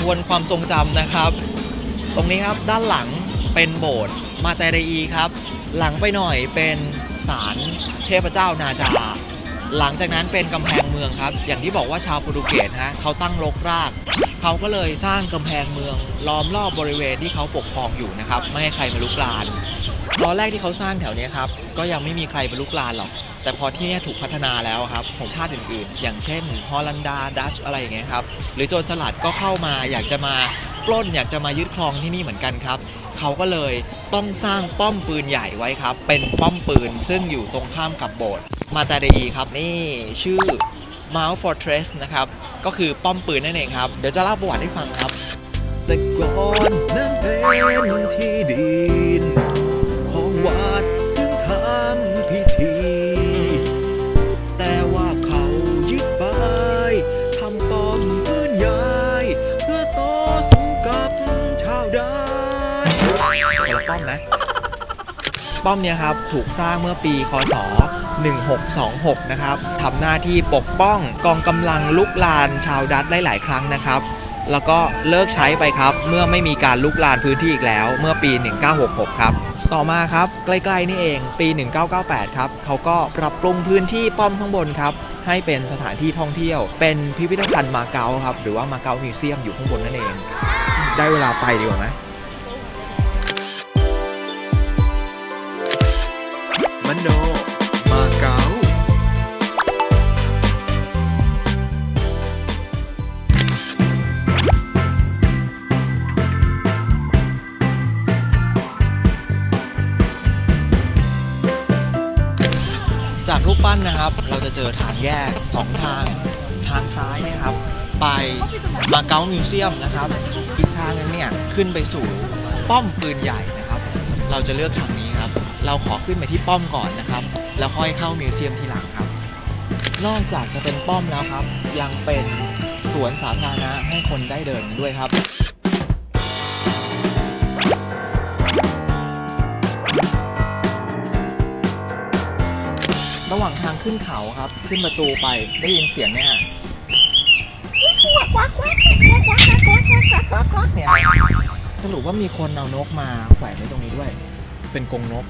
ทวนความทรงจำนะครับ ตรงนี้ครับด้านหลังเป็นโบสถ์มาเตรีครับ หลังไปหน่อยเป็นศาลเทพเจ้านาจา หลังจากนั้นเป็นกำแพงเมืองครับ อย่างที่บอกว่าชาวโปรตุเกสฮะเขาตั้งรกราก เขาก็เลยสร้างกำแพงเมือง ล้อมรอบบริเวณที่เขาปกครองอยู่นะครับ ไม่ให้ใครมาลุกลานตอนแรกที่เขาสร้างแถวนี้ครับ ก็ยังไม่มีใครมาลุกลานหรอก แต่พอที่นี่ถูกพัฒนาแล้วครับของชาติอื่นๆ อย่างเช่นฮอลันดาดัชอะไรอย่างเงี้ยครับหรือโจรสลัดก็เข้ามาอยากจะมาปล้นอยากจะมายึดครองที่นี่เหมือนกันครับเขาก็เลยต้องสร้างป้อมปืนใหญ่ไว้ครับ เป็นป้อมปืนซึ่งอยู่ตรงข้ามกับโบสถ์มาตาเดีครับนี่ชื่อ Mount Fortress นะครับ ก็คือป้อมปืนนั่นเองครับ เดี๋ยวจะเล่าประวัติให้ฟังครับ แต่ก่อนนั้นเป็นที่ดิน คนละป้อมไหมป้อมเนี่ยครับถูกสร้างเมื่อปีคศ 1626 นะครับทำหน้าที่ปกป้องกองกำลังลุกลานชาวดัตได้หลายครั้งนะครับ แล้วก็เลิกใช้ไปครับ เมื่อไม่มีการลุกลานพื้นที่อีกแล้ว เมื่อปี 1966 ครับต่อมาครับใกล้ๆนี่เองปี 1998 ครับเขาก็ปรับปรุงพื้นที่ป้อมข้างบนครับให้เป็นสถานที่ท่องเที่ยว เป็นพิพิธภัณฑ์มาเก๊าครับหรือว่ามาเก๊ามิวเซียมอยู่ข้างบนนั่นเอง ได้เวลาไปดีกว่าไหม จากรูปปั้นนะครับ เราจะเจอทางแยก 2 ทาง ทางซ้ายนะครับ ไปมาเก๊ามิวเซียมนะครับ อีกทางนึงเนี่ยขึ้นไปสู่ป้อมปืนใหญ่นะครับ เราจะเลือกทางนี้ครับ เราขอขึ้นไปที่ป้อมก่อนนะครับ แล้วค่อยเข้ามิวเซียมทีหลังครับ นอกจากจะเป็นป้อมแล้วครับ ยังเป็นสวนสาธารณะให้คนได้เดินด้วยครับ ขึ้นเขาครับ ขึ้นประตูไปได้ยินเสียงเนี่ยฮะเนี่ยสรุปว่ามีคนเอานกมาแขวนไว้ตรงนี้ด้วย เป็นกรงนก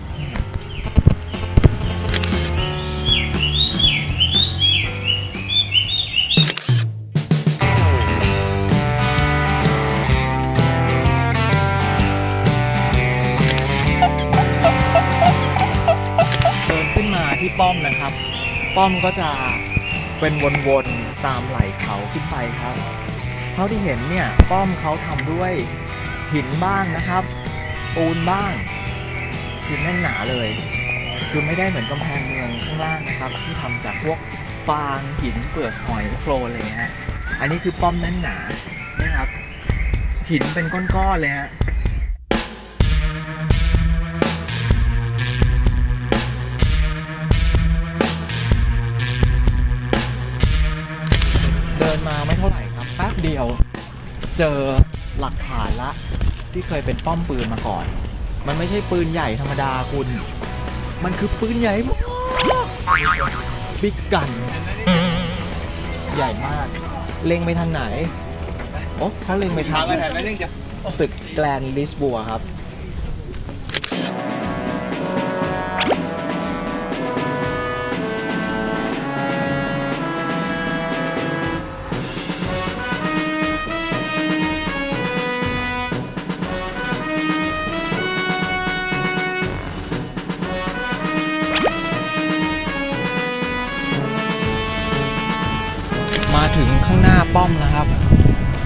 เดินขึ้นมาที่ป้อมนะครับ ป้อมก็จะเป็นวนๆตามไหล่เขาขึ้นไปครับ เท่าที่เห็นเนี่ยป้อมเขาทำด้วยหินบ้างนะครับ ปูนบ้างคือแน่นหนาเลย คือไม่ได้เหมือนกำแพงเมืองข้างล่างนะครับ ที่ทำจากพวกฟางหินเปลือกหอยโครนอะไรเงี้ยฮะอันนี้คือป้อมแน่นหนานะครับหินเป็นก้อนๆเลยฮะ ดินมาไม่เท่าไหร่ครับแป๊บเดียว เจอหลักฐานละ ที่เคยเป็นป้อมปืนมาก่อน มันไม่ใช่ปืนใหญ่ธรรมดาคุณ มันคือปืนใหญ่มากบิ๊กกัน ใหญ่มาก เล็งไปทางไหน โอ้เขาเล็งไปทางตึกแกลนลิสบัวครับ ป้อมนะครับ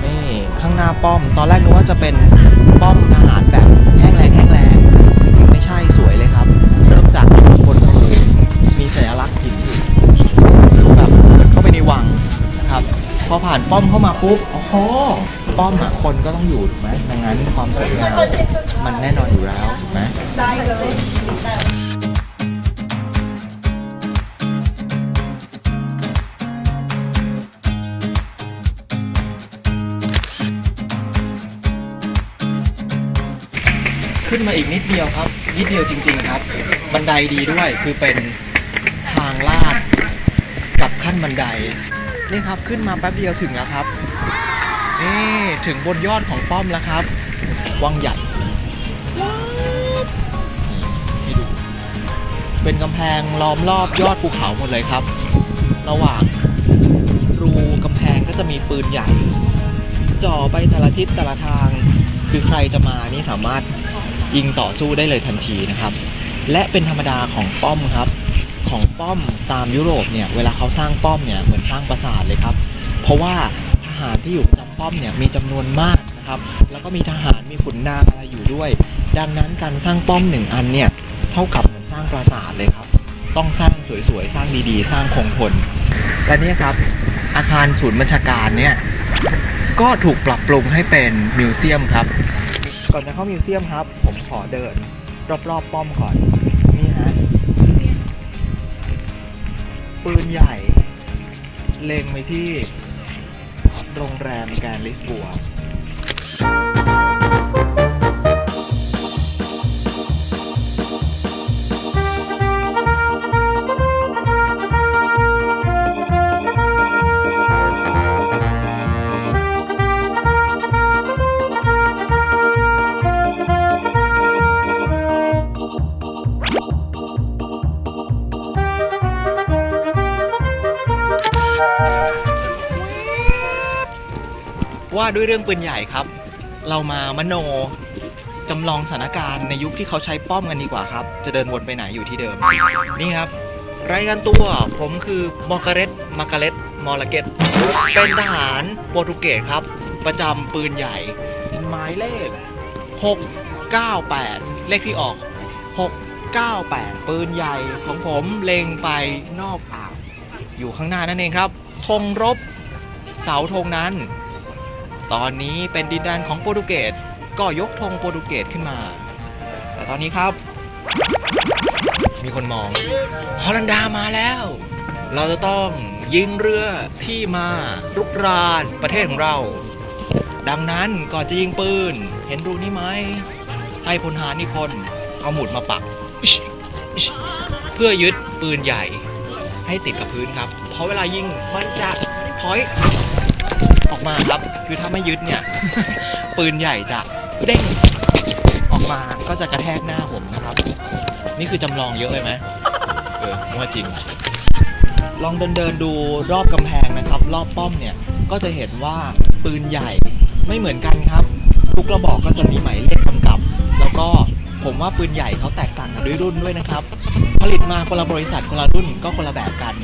นี่ข้างหน้าป้อม ตอนแรกนึกว่าจะเป็นป้อมทหารแบบแห้งแรงแห้งแรงจริงๆไม่ใช่สวยเลยครับ เริ่มจากบนพื้นมีสัญลักษณ์หินอยู่ดูแบบเหมือนเข้าไปในวังนะครับพอผ่านป้อมเข้ามาปุ๊บโอ้โหป้อมอะคนก็ต้องอยู่ถูกไหมดังนั้นความสวยงามมันแน่นอนอยู่แล้วถูกไหม ขึ้นมาอีกนิดเดียวครับ นิดเดียวจริง ๆครับ บันไดดีด้วยคือเป็นทางลาดกับขั้นบันได นี่ครับขึ้นมาแป๊บเดียวถึงแล้วครับนนี่ถึงบนยอดของป้อมแล้วครับ วังใหญ่ให้ดู เป็นกำแพงล้อมรอบยอดภูเขาหมดเลยครับ ระหว่างรูกำแพงก็จะมีปืนใหญ่จ่อไปแต่ละทิศแต่ละทาง คือใครจะมานี่สามารถ ยิงต่อสู้ได้เลยทันทีนะครับ และเป็นธรรมดาของป้อมครับ ของป้อมตามยุโรปเนี่ยเวลาเขาสร้างป้อมเนี่ยเหมือนสร้างปราสาทเลยครับ เพราะว่าทหารที่อยู่ประจำป้อมเนี่ยมีจำนวนมากนะครับ แล้วก็มีทหารมีขุนนางอะไรอยู่ด้วย ดังนั้นการสร้างป้อมหนึ่งอันเนี่ยเท่ากับเหมือนสร้างปราสาทเลยครับ ต้องสร้างสวยๆสร้างดีๆ สร้างคงทนและนี่ครับอาคารศูนย์บัญชาการเนี่ยก็ถูกปรับปรุงให้เป็นมิวเซียมครับ ก่อนจะเข้ามิวเซียมครับ ผมขอเดิน รอบๆป้อมก่อน นี่ฮะ ปืนใหญ่ เล็งไปที่ โรงแรมแกรนลิสบัว ว่าด้วยเรื่องปืนใหญ่ครับ เรามามโนจำลองสถานการณ์ในยุคที่เขาใช้ป้อมกันดีกว่าครับ จะเดินวนไปไหนอยู่ที่เดิม นี่ครับ รายงานตัวผมคือมอร์กาเรตมาร์กาเรตมอร์ลาเกตเป็นทหารโปรตุเกสครับ ประจำปืนใหญ่ หมายเลข 698 เลขที่ออก 698 ปืนใหญ่ของผมเล็งไปนอกอ่าวอยู่ข้างหน้านั่นเองครับธงรบ เสาธงนั้น ตอนนี้เป็นดินแดนของโปรตุเกสก็ยกธงโปรตุเกสขึ้นมา แต่ตอนนี้ครับ มีคนมองฮอลันดามาแล้ว เราจะต้องยิงเรือที่มารุกรานประเทศของเรา ดังนั้นก่อนจะยิงปืน เห็นรูนี้ไหมให้พลหารนิพนธ์เอาหมุดมาปัก เพื่อยึดปืนใหญ่ให้ติดกับพื้นครับ เพราะเวลายิงมันจะถอย ออกมาครับ คือถ้าไม่ยึดเนี่ย ปืนใหญ่จะเด้งออกมาก็จะกระแทกหน้าผมนะครับ นี่คือจำลองเยอะไปไหมเออว่าจริง ลองเดินเดินดูรอบกำแพงนะครับ รอบป้อมเนี่ยก็จะเห็นว่าปืนใหญ่ไม่เหมือนกันครับ ทุกกระบอกก็จะมีหมายเลขกำกับ แล้วก็ผมว่าปืนใหญ่เขาแตกต่างกันด้วยรุ่นด้วยนะครับ ผลิตมาคนละบริษัทคนละรุ่นก็คนละแบบกัน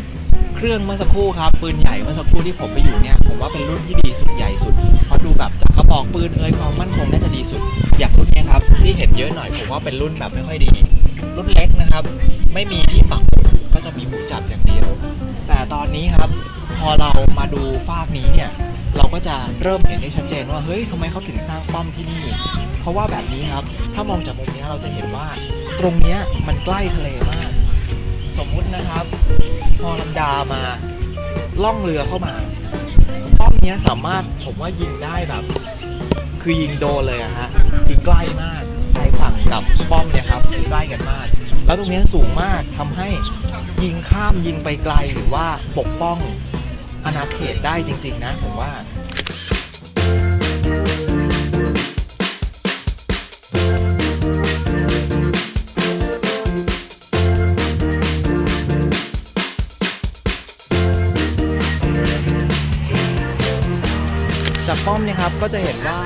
เครื่องเมื่อสักครู่ครับปืนใหญ่เมื่อสักครู่ที่ผมไปอยู่เนี่ยผมว่าเป็นรุ่นที่ดีสุดใหญ่สุดเพราะดูแบบจากกระบอกปืนเอ่ยความมั่นคงน่าจะดีสุด อย่างรุ่นนี้ครับที่เห็นเยอะหน่อยผมว่าเป็นรุ่นแบบไม่ค่อยดี รุ่นเล็กนะครับ ไม่มีที่ปักหมุดก็จะมีหูจับอย่างเดียว แต่ตอนนี้ครับ พอเรามาดูฟากนี้เนี่ยเราก็จะเริ่มเห็นได้ชัดเจนว่าเฮ้ยทำไมเขาถึงสร้างป้อมที่นี่ เพราะว่าแบบนี้ครับ ถ้ามองจากมุมนี้เราจะเห็นว่า ตรงเนี้ยมันใกล้ทะเลมาก สมมุตินะครับ พอลันดามาล่องเรือเข้ามาป้อมเนี้ยสามารถผมว่ายิงได้แบบ คือยิงโดนเลยอะฮะคือใกล้มากชายฝั่งกับป้อมเนี่ยครับใกล้กันมาก แล้วตรงเนี้ยสูงมากทำให้ยิงข้ามยิงไปไกลหรือว่าปกป้องอาณาเขตได้จริง ๆ นะผมว่า ก็จะเห็นว่า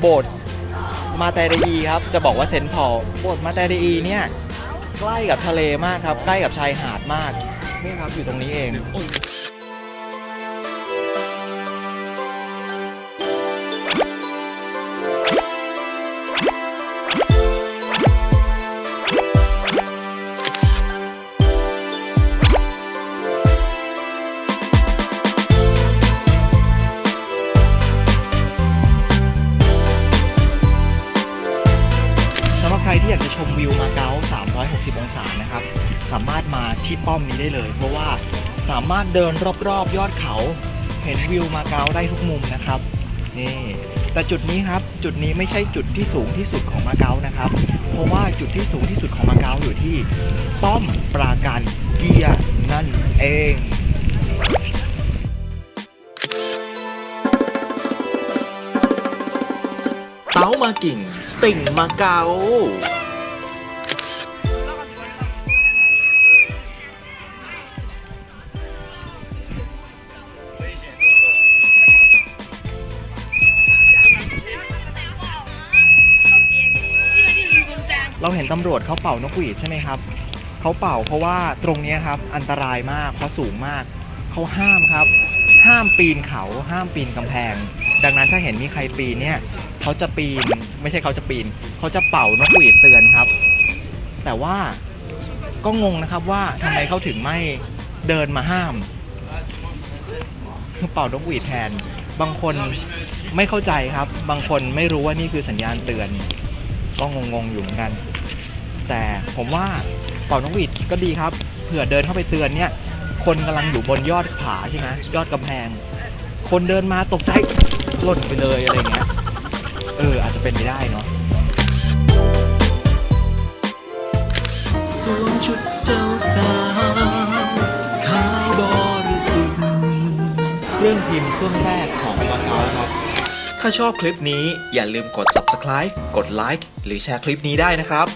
โบสถ์มาเตเรอีครับ จะบอกว่าเซนต์พอลโบสถ์มาเตเรอีเนี่ยใกล้กับทะเลมากครับ ใกล้กับชายหาดมากนี่ครับอยู่ตรงนี้เอง อยากจะชมวิวมาเก๊า360 องศานะครับ สามารถมาที่ป้อมนี้ได้เลย เพราะว่าสามารถเดินรอบๆยอดเขา เห็นวิวมาเก๊าได้ทุกมุมนะครับนี่แต่จุดนี้ครับจุดนี้ไม่ใช่จุดที่สูงที่สุดของมาเก๊านะครับ เพราะว่าจุดที่สูงที่สุดของมาเก๊าอยู่ที่ป้อมปราการเกียร์นั่นเองเต้ามะกิ่งติ่งมาเก๊า เราเห็นตำรวจเขาเป่านกหวีดใช่ไหมครับเขาเป่าเพราะว่าตรงนี้ครับอันตรายมากเพราะสูงมากเขาห้ามครับ ห้ามปีนเขาห้ามปีนกำแพง ดังนั้นถ้าเห็นมีใครปีนเนี่ยเขาจะปีนไม่ใช่เขาจะปีนเขาจะเป่านกหวีดเตือนครับ แต่ว่าก็งงนะครับว่าทำไมเขาถึงไม่เดินมาห้าม เป่านกหวีดแทน บางคนไม่เข้าใจครับ บางคนไม่รู้ว่านี่คือสัญญาณเตือน ก็งงๆอยู่เหมือนกัน แต่ผมว่าเป่านกหวีดก็ดีครับเผื่อเดินเข้าไปเตือนเนี่ย คนกำลังอยู่บนยอดผาใช่ไหมยอดกำแพง คนเดินมาตกใจหล่นไปเลยอะไรเงี้ยเอออาจจะเป็นไปได้เนาะสวมชุดเจ้าสาวขาวบริสุทธิ์เครื่องพิมพ์เครื่องแรกของมาเก๊าครับ ถ้าชอบคลิปนี้อย่าลืมกด subscribe กดไลค์หรือแชร์คลิปนี้ได้นะครับ